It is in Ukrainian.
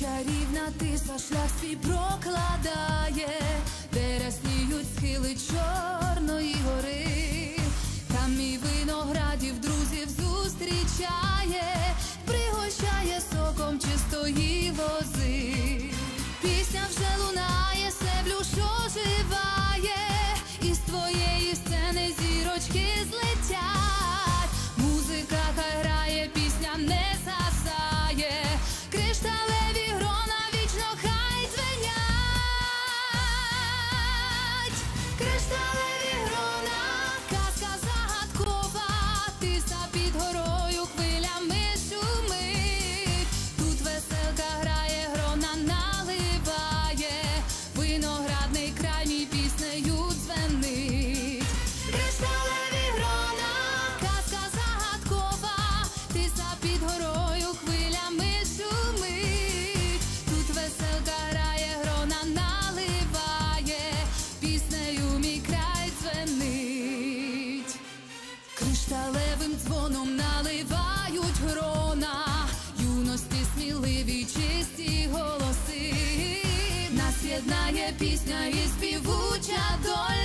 чарівна тиса шлях свій прокладає, де рясніють схили Чорної гори, там мій виноградів друзів зустрічає, пригощає соком чистої вози. підгору. кришталевим дзвоном наливають грона, юності сміливі, чисті голоси, нас єднає пісня і співуча доля.